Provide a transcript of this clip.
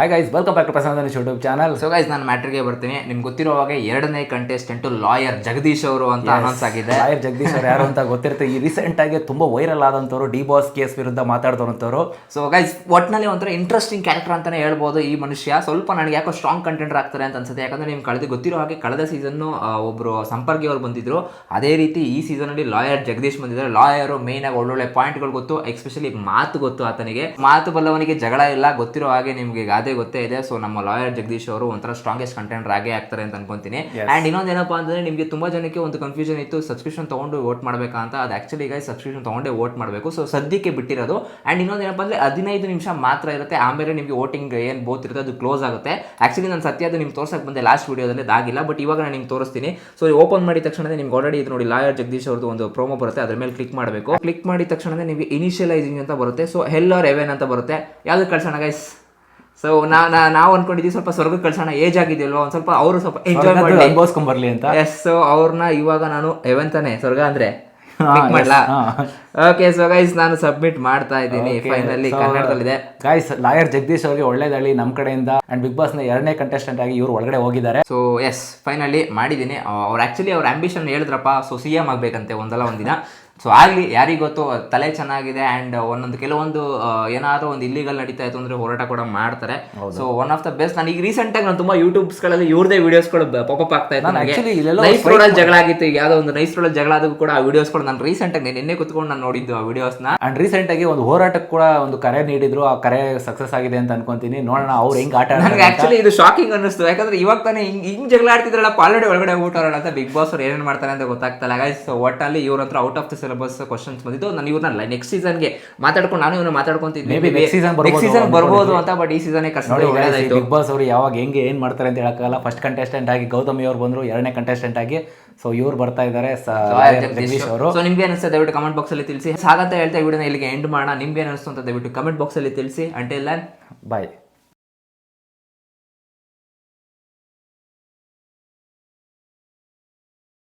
Hi guys welcome back to Prasad YouTube channel so guys ನಾನು ಮ್ಯಾಟ್ರಿಗೆ ಬರ್ತೀನಿ. ನಿಮ್ಗೆ ಗೊತ್ತಿರೋ ಹಾಗೆ ಎರಡನೇ ಕಂಟೆಸ್ಟೆಂಟ್ ಲಾಯರ್ ಜಗದೀಶ್ ಅವರು ಅಂತ ಅನೌನ್ಸ್ ಆಗಿದೆ. ಲಾಯರ್ ಜಗದೀಶ್ ಅವರು ಯಾರು ಅಂತ ಗೊತ್ತಿರುತ್ತೆ. ಈ ರೀಸೆಂಟ್ ಆಗಿ ತುಂಬಾ ವೈರಲ್ ಆದಂಥವ್ರು ಡಿ ಬಾಸ್ ಕೇಸ್ ವಿರುದ್ಧ ಮಾತಾಡ್ದಂಥವ್ರು ಸೊ ಗೈಸ್ ಒಟ್ಟಿನಲ್ಲಿ ಒಂಥರ ಇಂಟ್ರೆಸ್ಟಿಂಗ್ ಕ್ಯಾರೆಕ್ಟರ್ ಅಂತಾನೆ ಹೇಳ್ಬೋದು ಈ ಮನುಷ್ಯ. ಸ್ವಲ್ಪ ನನಗೆ ಯಾಕೋ ಸ್ಟ್ರಾಂಗ್ ಕಂಟೆಂಟರ್ ಆಗ್ತಾರೆ ಅಂತ ಅನ್ಸುತ್ತೆ. ಯಾಕಂದ್ರೆ ನಿಮ್ಗೆ ಕಳೆದ ಗೊತ್ತಿರೋ ಹಾಗೆ ಕಳೆದ ಸೀಸನ್ ಒಬ್ರು ಸಂಪರ್ಕಿ ಅವರು ಬಂದಿದ್ರು. ಅದೇ ರೀತಿ ಈ ಸೀಸನ್ ಅಲ್ಲಿ ಲಾಯರ್ ಜಗದೀಶ್ ಬಂದಿದ್ದಾರೆ. ಲಾಯರ್ ಮೇನ್ ಆಗಿ ಒಳ್ಳೊಳ್ಳೆ ಪಾಯಿಂಟ್ಗಳು ಗೊತ್ತು ಎಸ್ಪೆಷಲಿ ಮಾತು ಗೊತ್ತು ಆತನಿಗೆ. ಮಾತು ಬಲ್ಲವನಿಗೆ ಜಗಳ ಇಲ್ಲ. ಗೊತ್ತಿರೋ ಹಾಗೆ ನಿಮ್ಗೆ ಗಾದೆ ಗೊತ್ತೇ ಇದೆ. ಸೊ ನಮ್ಮ ಲಾಯರ್ ಜಗದೀಶ್ ಅವರು ಒಂಥರ ಸ್ಟ್ರಾಂಗೆಸ್ಟ್ ಕಂಟೆಂಟ್ ಆಗೇ ಆಗ್ತಾರೆ ಅಂತ ಅನ್ಕೊಂತೀನಿ. ಆ್ಯಂಡ್ ಇನ್ನೊಂದು ಏನಪ್ಪಾ ಅಂತಂದ್ರೆ ನಿಮಗೆ ತುಂಬಾ ಜನಕ್ಕೆ ಒಂದು ಕನ್ಫ್ಯೂಷನ್ ಇತ್ತು ಸಬ್ಸ್ಕ್ರಿಪ್ಷನ್ ತಗೊಂಡು ವೋಟ್ ಮಾಡಬೇಕಾ ಅಂತ. ಅದು ಆಕ್ಚುಲಿ ಈಗ ಸಬ್ಸ್ಕ್ರಿಪ್ಷನ್ ತಗೊಂಡೇ ವೋಟ್ ಮಾಡಬೇಕು. ಸೊ ಸದ್ಯಕ್ಕೆ ಬಿಟ್ಟಿರೋದು. ಅಂಡ್ ಇನ್ನೊಂದು ಏನಪ್ಪಾ ಅಂದ್ರೆ ಹದಿನೈದು ನಿಮಿಷ ಮಾತ್ರ ಇರುತ್ತೆ. ಆಮೇಲೆ ನಿಮಗೆ ವೋಟಿಂಗ್ ಏನು ಬೋತ್ ಇರುತ್ತೆ ಅದು ಕ್ಲೋಸ್ ಆಗುತ್ತೆ. ಆ್ಯಕ್ಚುಲಿ ನಾನು ಸತ್ಯ ಅದು ನಿಮ್ಗೆ ತೋರ್ಸಕ್ಕೆ ಬಂದೆ ಲಾಸ್ಟ್ ವಿಡಿಯೋದಲ್ಲಿ ಅದಾಗಿಲ್ಲ ಬಟ್ ಇವಾಗ ನಾನು ನಿಮ್ಗೆ ತೋರಿಸ್ತೀನಿ. ಸೊ ಓಪನ್ ಮಾಡಿದ ತಕ್ಷಣ ನಿಮ್ಗೆ ಆಲ್ರೆಡಿ ಇದು ನೋಡಿ ಲಾಯರ್ ಜಗದೀಶ್ ಅವ್ರದ್ದು ಒಂದು ಪ್ರೋಮೋ ಬರುತ್ತೆ. ಅದ್ರ ಮೇಲೆ ಕ್ಲಿಕ್ ಮಾಡಬೇಕು. ಕ್ಲಿಕ್ ಮಾಡಿದ ತಕ್ಷಣ ನಿಮಗೆ ಇನಿಷಿಯಲೈಸಿಂಗ್ ಅಂತ ಬರುತ್ತೆ. ಸೊ ಹೆಲ್ ಆರ್ ಎವೆನ್ ಅಂತ ಬರುತ್ತೆ. ಯಾವ್ದು ಕಳ್ಸೋಣ ಗೈಸ್ ಸೊ ನಾ ನಾವು ಅನ್ಕೊಂಡಿದ್ದೀವಿ ಸ್ವಲ್ಪ ಸ್ವರ್ಗಕ್ಕೆ ಕಳ್ಸೋಣ ಏಜ್ ಆಗಿದೆಯಲ್ವಾ ಒಂದು ಸ್ವಲ್ಪ ಅವರು ಸ್ವಲ್ಪ ಎಂಜಾಯ್ ಮಾಡಿ ಅನ್ಭವಿಸ್ಕೊಂಡ್ ಬರ್ಲಿ ಅಂತ? ಎಸ್ ಸೊ ಅವ್ರನ್ನ ಇವಾಗ ನಾನು ಎವೆನ್ ತಾನೆ ಸ್ವರ್ಗ ಅಂದ್ರೆ ಮಾಡ್ಲಾ? ಓಕೆ ಸೊ ಗೈಸ್ ನಾನು ಸಬ್ಮಿಟ್ ಮಾಡ್ತಾ ಇದ್ದೀನಿ ಫೈನಲಿ ಕನ್ನಡದಲ್ಲಿದೆ. ಗಾಯ್ಸ್ ಲಾಯರ್ ಜಗದೀಶ್ ಅವರಿಗೆ ಒಳ್ಳೇದಾಗಲಿ ನಮ್ಮ ಕಡೆಯಿಂದ. ಅಂಡ್ ಬಿಗ್ ಬಾಸ್ನ ಎರಡನೇ ಕಂಟೆಸ್ಟೆಂಟ್ ಆಗಿ ಇವ್ರು ಒಳಗಡೆ ಹೋಗಿದ್ದಾರೆ. ಸೊ ಎಸ್ ಫೈನಲಿ ಮಾಡಿದ್ದೀನಿ. ಅವ್ರು ಆಕ್ಚುಲಿ ಅವ್ರ ಆಂಬಿಷನ್ ಹೇಳಿದ್ರಪ್ಪ ಸೊ ಸಿ ಎಂ ಆಗಬೇಕಂತೆ ಒಂದಲ್ಲ ಒಂದಿನ. ಸೊ ಆಗಲಿ ಯಾರಿಗೆ ಗೊತ್ತು ತಲೆ ಚೆನ್ನಾಗಿದೆ ಆ್ಯಂಡ್ ಒಂದೊಂದು ಕೆಲವೊಂದು ಏನಾದರೂ ಒಂದು ಇಲ್ಲಿಗಲ್ ನಡೀತಾ ಇತ್ತು ಅಂದರೆ ಹೋರಾಟ ಕೂಡ ಮಾಡ್ತಾರೆ. So one of the best ನಾನು ಈಗ ರೀಸೆಂಟಾಗಿ ನಾನು ತುಂಬ ಯೂಟ್ಯೂಬ್ಸ್ಗಳಲ್ಲಿ ಇವ್ರದೇ ವೀಡಿಯೋಸ್ಗಳು ಪಾಪಪ್ ಆಗ್ತಾ ಇತ್ತು ನಾನು ನನಗೆ. ನೈಸ್ ರೋಡಲ್ಲಿ ಜಗಳ ಆಗಿತ್ತು ಈಗ ಯಾವುದೋ ಒಂದು ನೈಸ್ ರೋಡಲ್ಲಿ ಜಗಳ ಆದರೂ ಕೂಡ ಆ ವೀಡಿಯೋಸ್ಗಳು ನಾನು ರೀಸೆಂಟಾಗಿ ನಿನ್ನೆ ಕುತ್ಕೊಂಡು ನಾನು ನೋಡಿದ್ದು ಆ ವೀಡಿಯೋಸ್ನ ಆ್ಯಂಡ್ ರೀಸೆಂಟ್ ಆಗಿ ಒಂದು ಹೋರಾಟಕ್ಕೆ ಕೂಡ ಒಂದು ಕರೆ ನೀಡಿದ್ರು ಆ ಕರೆ ಸಕ್ಸಸ್ ಆಗಿದೆ ಅಂತ ಅನ್ಕೊಂತೀನಿ. ನೋಡೋಣ ಅವ್ರು ಹೆಂಗೆ ಆಟ ನನಗೆ ಆ್ಯಕ್ಚುಲಿ ಇದು ಶಾಕಿಂಗ್ ಅನ್ನಿಸ್ತು. ಯಾಕಂದ್ರೆ ಇವಾಗ ತಾನೇ ಹಿಂಗೆ ಹಿಂಗೆ ಜಗಳ ಆಡ್ತಿದ್ರಲ್ಲ ಆಲ್ರೆಡಿ ಒಳಗಡೆ ಊಟ ಅಂತ ಬಿಗ್ ಬಾಸ್ ಅವ್ರು ಏನೇನು ಮಾಡ್ತಾರೆ ಅಂತ ಗೊತ್ತಾಗ್ತಲ್ಲ ಸೊ ಒಟ್ಟಲ್ಲಿ ಇವ್ರ ಹತ್ರ out of the syllabus questions ಬಂದಿದ್ದು. ನಾನು ಇವ್ರನ್ನ ನೆಕ್ಸ್ಟ್ ಸೀಸನ್ಗೆ ಮಾತಾಡ್ಕೊಂಡು ನಾನು ಇವ್ರನ್ನ next season ಬರ್ಬೋದು ನೆಕ್ಸ್ಟ್ ಸೀಸನ್ ಅಂತ ಬರ್ಬೋದು ಅಂತ ಬಟ್ ಈ ಸೀಸನ್ ಕಷ್ಟ ಬಿಗ್ ಬಾಸ್ ಅವರು ಯಾವಾಗ ಹೆಂಗೆ ಏನು ಮಾಡ್ತಾರೆ ಅಂತ ಹೇಳಕ್ಕಾಗಲ್ಲ. ಫಸ್ಟ್ ಕಂಟೆಸ್ಟೆಂಟ್ ಆಗಿ ಗೌತಮಿ ಅವ್ರು ಬಂದರು ಎರಡನೇ ಕಂಟೆಸ್ಟೆಂಟ್ ಆಗಿ. ಸೊ ಇವ್ರು ಬರ್ತಾ ಇದ್ದಾರೆ ಅವರು. ಸೊ ನಿಮ್ಗೆ ಅನಿಸುತ್ತೆ? ದಯವಿಟ್ಟು ಕಮೆಂಟ್ ಬಾಕ್ಸ್ ಅಲ್ಲಿ ತಿಳಿಸಿ. ಹಾಗಂತ ಹೇಳ್ತಾ ವಿಡಿಯೋನ ಇಲ್ಲಿಗೆ ಎಂಡ್ ಮಾಡೋಣ. ನಿಮ್ಗೆ ಅನಿಸ್ತು ಅಂತ ದಯವಿಟ್ಟು ಕಮೆಂಟ್ ಬಾಕ್ಸ್ ಅಲ್ಲಿ ತಿಳಿಸಿ. ಅಂಟಿಲ್ ಬಾಯ್